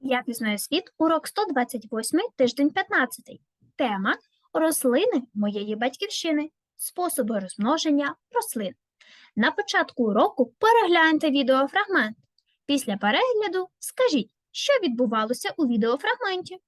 Як пізнаю світ? Урок 128, тиждень 15. Тема рослини моєї батьківщини. Способи розмноження рослин. На початку уроку перегляньте відеофрагмент. Після перегляду скажіть, що відбувалося у відеофрагменті.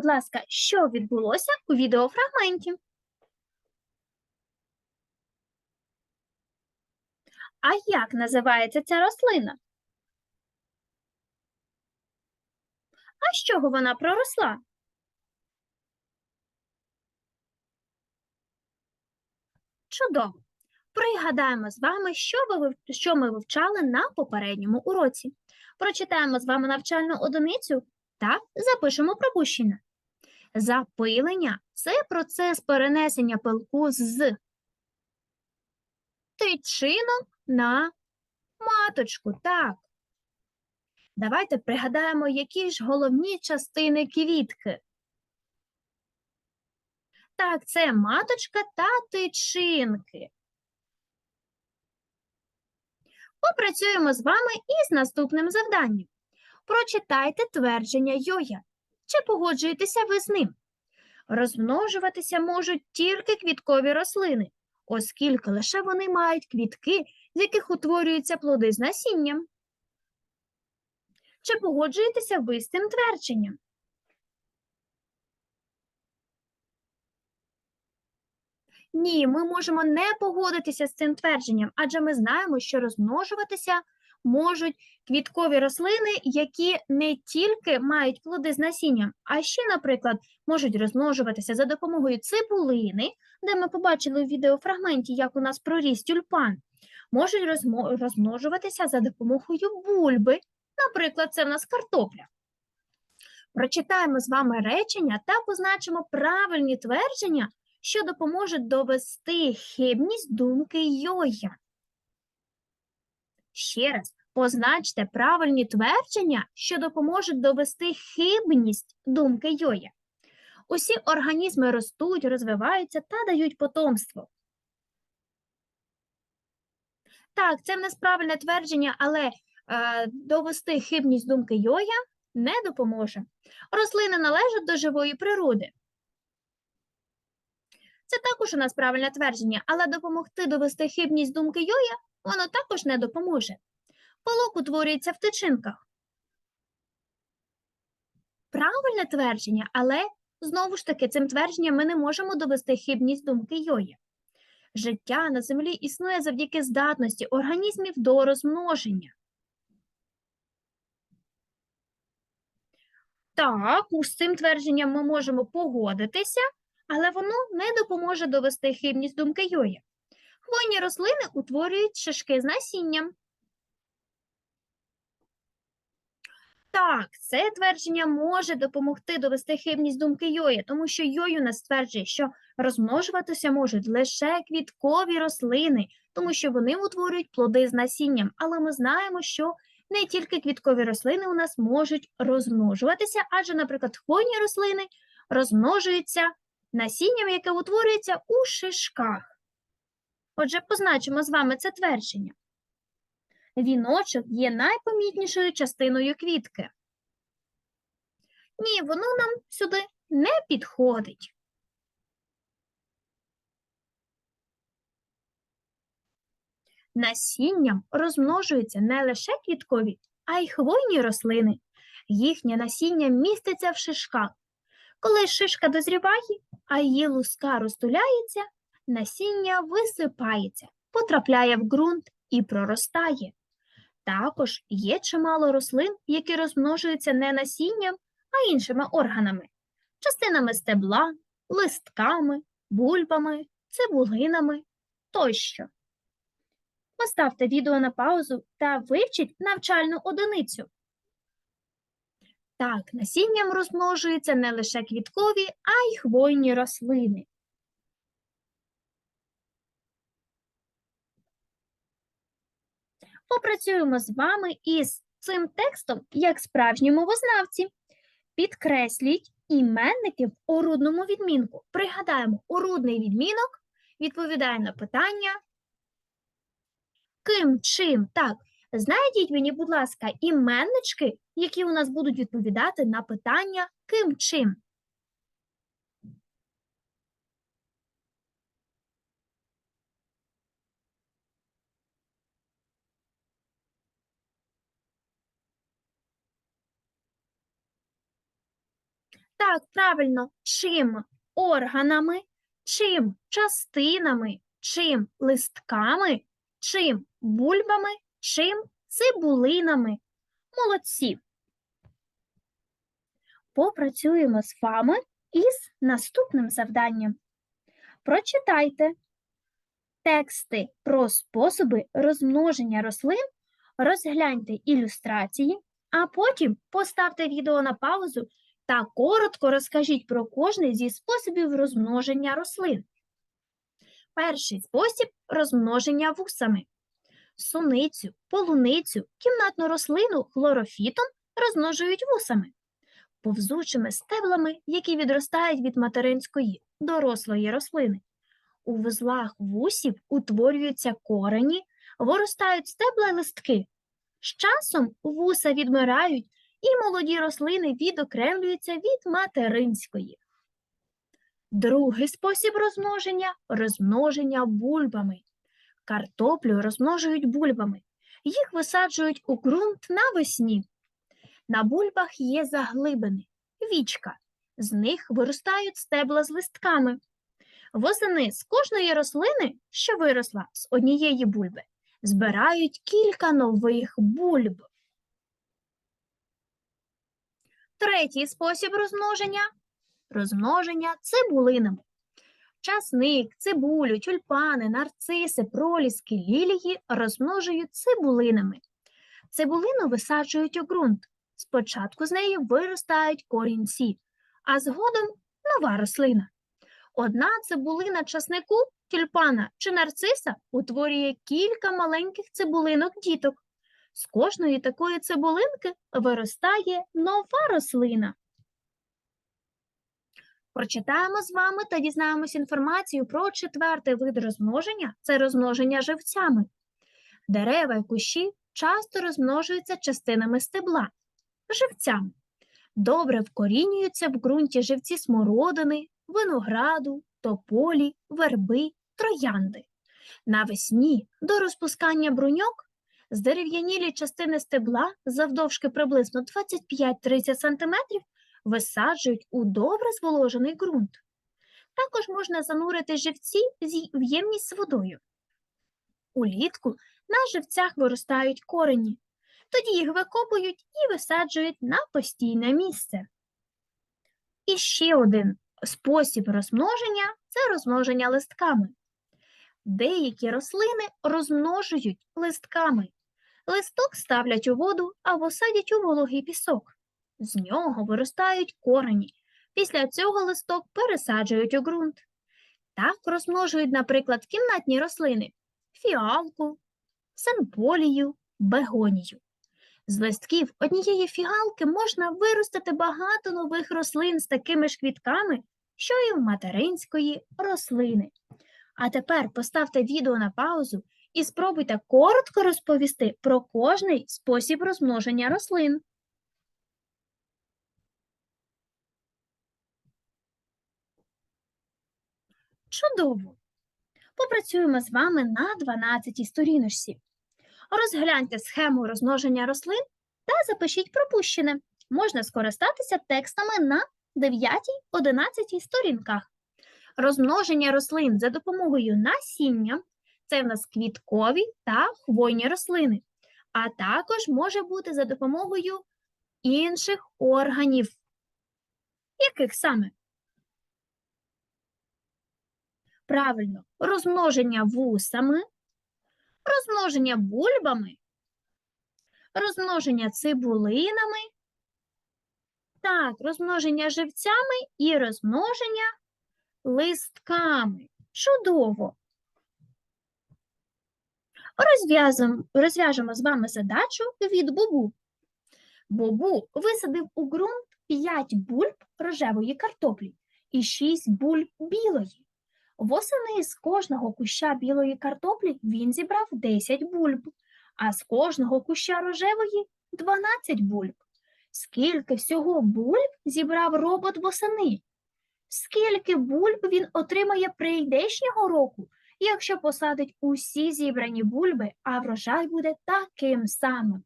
Будь ласка, що відбулося у відеофрагменті? А як називається ця рослина? А з чого вона проросла? Чудово! Пригадаємо з вами, що, ви, що ми вивчали на попередньому уроці. Прочитаємо з вами навчальну одиницю та запишемо пропущене. Запилення це процес перенесення пилку з тичинок на маточку. Так. Давайте пригадаємо, які ж головні частини квітки. Так, це маточка та тичинки. Попрацюємо з вами із наступним завданням. Прочитайте твердження Йоя. Чи погоджуєтеся ви з ним? Розмножуватися можуть тільки квіткові рослини, оскільки лише вони мають квітки, з яких утворюються плоди з насінням. Чи погоджуєтеся ви з цим твердженням? Ні, ми можемо не погодитися з цим твердженням, адже ми знаємо, що розмножуватися можуть квіткові рослини, які не тільки мають плоди з насінням, а ще, наприклад, можуть розмножуватися за допомогою цибулини, де ми побачили у відеофрагменті, як у нас проріс тюльпан, можуть розмножуватися за допомогою бульби, наприклад, це в нас картопля. Прочитаємо з вами речення та позначимо правильні твердження, що допоможуть довести хибність думки Йоя. Ще раз, позначте правильні твердження, що допоможуть довести хибність думки Йоя. Усі організми ростуть, розвиваються та дають потомство. Так, це в нас правильне твердження, але е, довести хибність думки Йоя не допоможе. Рослини належать до живої природи. Це також у нас правильне твердження, але допомогти довести хибність думки Йоя воно також не допоможе. Пилок утворюється в тичинках. Правильне твердження, але знову ж таки цим твердженням ми не можемо довести хибність думки Йоя. Життя на землі існує завдяки здатності організмів до розмноження. Так, з цим твердженням ми можемо погодитися, але воно не допоможе довести хибність думки Йоя. Хвойні рослини утворюють шишки з насінням. Так, це твердження може допомогти довести хибність думки Йої, тому що Йой у нас стверджує, що розмножуватися можуть лише квіткові рослини, тому що вони утворюють плоди з насінням. Але ми знаємо, що не тільки квіткові рослини у нас можуть розмножуватися, адже, наприклад, хвойні рослини розмножуються насінням, яке утворюється у шишках. Отже, позначимо з вами це твердження. Віночок є найпомітнішою частиною квітки. Ні, воно нам сюди не підходить. Насінням розмножуються не лише квіткові, а й хвойні рослини. Їхнє насіння міститься в шишках. Коли шишка дозріває, а її луска розтуляється, насіння висипається, потрапляє в ґрунт і проростає. Також є чимало рослин, які розмножуються не насінням, а іншими органами, частинами стебла, листками, бульбами, цибулинами тощо. Поставте відео на паузу та вивчіть навчальну одиницю. Так, насінням розмножуються не лише квіткові, а й хвойні рослини. Попрацюємо з вами із цим текстом як справжні мовознавці. Підкресліть іменники в орудному відмінку. Пригадаємо, орудний відмінок відповідає на питання ким, чим. Так, знайдіть мені, будь ласка, іменнички, які у нас будуть відповідати на питання ким, чим. Так, правильно, чим органами, чим частинами, чим листками, чим бульбами, чим цибулинами. Молодці. Попрацюємо з вами із наступним завданням. Прочитайте тексти про способи розмноження рослин, розгляньте ілюстрації, а потім поставте відео на паузу та коротко розкажіть про кожний зі способів розмноження рослин. Перший спосіб розмноження вусами. Суницю, полуницю, кімнатну рослину хлорофітом розмножують вусами, повзучими стеблами, які відростають від материнської дорослої рослини. У вузлах вусів утворюються корені, виростають стебла й листки. З часом вуса відмирають і молоді рослини відокремлюються від материнської. Другий спосіб розмноження розмноження бульбами. Картоплю розмножують бульбами. Їх висаджують у ґрунт навесні. На бульбах є заглибини, вічка. З них виростають стебла з листками. Восени з кожної рослини, що виросла з однієї бульби, збирають кілька нових бульб. Третій спосіб розмноження розмноження цибулинами. Часник, цибулю, тюльпани, нарциси, проліски, лілії розмножують цибулинами. Цибулину висаджують у ґрунт. Спочатку з неї виростають корінці, а згодом нова рослина. Одна цибулина часнику, тюльпана чи нарциса утворює кілька маленьких цибулинок діток. З кожної такої цибулинки виростає нова рослина. Прочитаємо з вами та дізнаємось інформацію про четвертий вид розмноження це розмноження живцями. Дерева і кущі часто розмножуються частинами стебла, живцями. Добре вкорінюються в ґрунті живці смородини, винограду, тополі, верби, троянди. Навесні до розпускання бруньок здерев'янілі частини стебла завдовжки приблизно 25-30 см висаджують у добре зволожений ґрунт. Також можна занурити живці в ємність з водою. Улітку на живцях виростають корені, тоді їх викопують і висаджують на постійне місце. І ще один спосіб розмноження це розмноження листками. Деякі рослини розмножують листками. Листок ставлять у воду або садять у вологий пісок. З нього виростають корені. Після цього листок пересаджують у ґрунт. Так розмножують, наприклад, кімнатні рослини фіалку, сенполію, бегонію. З листків однієї фіалки можна виростити багато нових рослин з такими ж квітками, що і в материнської рослини. А тепер поставте відео на паузу і спробуйте коротко розповісти про кожний спосіб розмноження рослин. Чудово! Попрацюємо з вами на 12 сторіночці. Розгляньте схему розмноження рослин та запишіть пропущене. Можна скористатися текстами на 9-11 сторінках. Розмноження рослин за допомогою насіння це в нас квіткові та хвойні рослини, а також може бути за допомогою інших органів. Яких саме? Правильно, розмноження вусами, розмноження бульбами, розмноження цибулинами, так, розмноження живцями і розмноження листками. Чудово! Розв'яжемо з вами задачу від Бубу. Бобу висадив у ґрунт 5 бульб рожевої картоплі і 6 бульб білої. Восени з кожного куща білої картоплі він зібрав 10 бульб, а з кожного куща рожевої 12 бульб. Скільки всього бульб зібрав робот восени? Скільки бульб він отримає прийдешнього року, якщо посадить усі зібрані бульби, а врожай буде таким самим?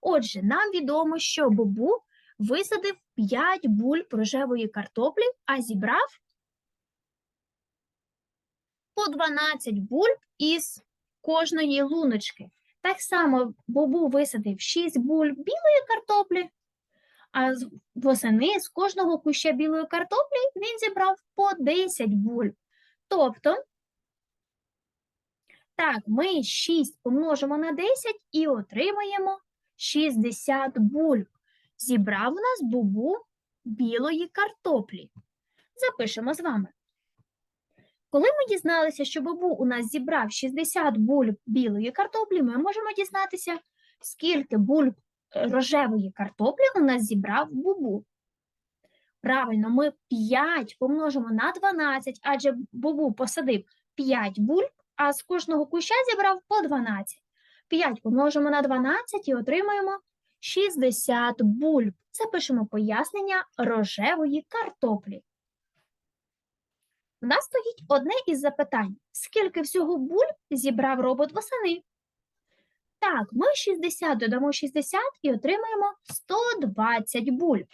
Отже, нам відомо, що Бобу висадив 5 бульб рожевої картоплі, а зібрав по 12 бульб із кожної луночки. Так само Бобу висадив 6 бульб білої картоплі, а восени з кожного куща білої картоплі він зібрав по 10 бульб. Тобто, так, ми 6 помножимо на 10 і отримаємо 60 бульб. Зібрав у нас Бубу білої картоплі. Запишемо з вами. Коли ми дізналися, що Бабу у нас зібрав 60 бульб білої картоплі, ми можемо дізнатися, скільки бульб е, рожевої картоплі у нас зібрав Бубу. Правильно, ми 5 помножимо на 12, адже Бубу посадив 5 бульб, а з кожного куща зібрав по 12. 5 помножимо на 12 і отримаємо 60 бульб. Запишемо пояснення рожевої картоплі. У нас стоїть одне із запитань: скільки всього бульб зібрав робот восени? Так, ми 60 додамо 60 і отримаємо 120 бульб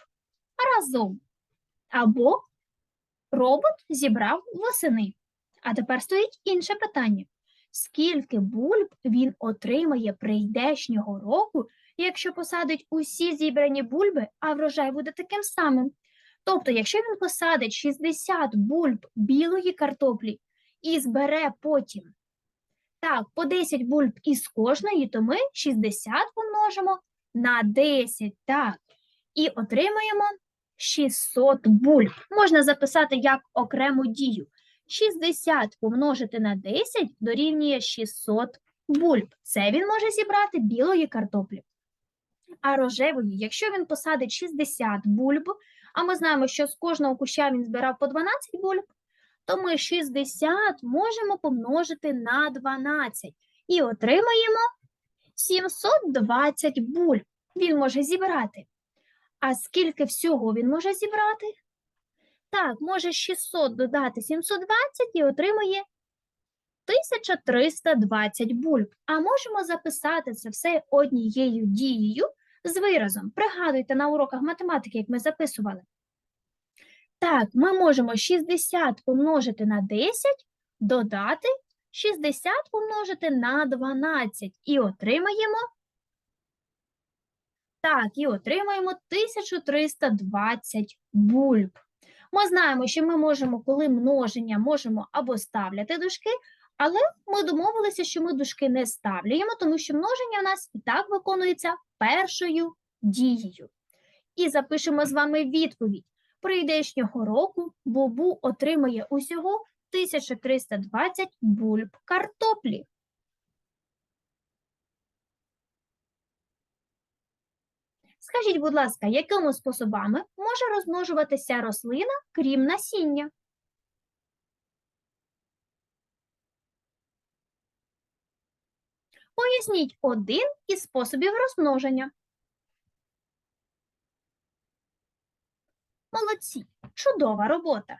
разом. Або робот зібрав восени. А тепер стоїть інше питання: скільки бульб він отримає прийдешнього року, якщо посадить усі зібрані бульби, а врожай буде таким самим? Тобто, якщо він посадить 60 бульб білої картоплі і збере потім так, по 10 бульб із кожної, то ми 60 помножимо на 10, так, і отримаємо 600 бульб. Можна записати як окрему дію. 60 помножити на 10 дорівнює 600 бульб. Це він може зібрати білої картоплі. А рожевої, якщо він посадить 60 бульб, а ми знаємо, що з кожного куща він збирав по 12 бульб, то ми 60 можемо помножити на 12 і отримаємо 720 бульб. Він може зібрати. А скільки всього він може зібрати? Так, може 600 додати 720 і отримує 1320 бульб. А можемо записати це все однією дією з виразом. Пригадуйте на уроках математики, як ми записували. Так, ми можемо 60 помножити на 10, додати 60 помножити на 12 і отримаємо. Так, і отримаємо 1320 бульб. Ми знаємо, що ми можемо, коли множення, можемо або ставляти дужки, Але ми домовилися, що ми дужки не ставлюємо, тому що множення в нас і так виконується першою дією. І запишемо з вами відповідь. Прийдешнього року Бобу отримає усього 1320 бульб картоплі. Скажіть, будь ласка, якими способами може розмножуватися рослина, крім насіння? Поясніть один із способів розмноження. Молодці, чудова робота.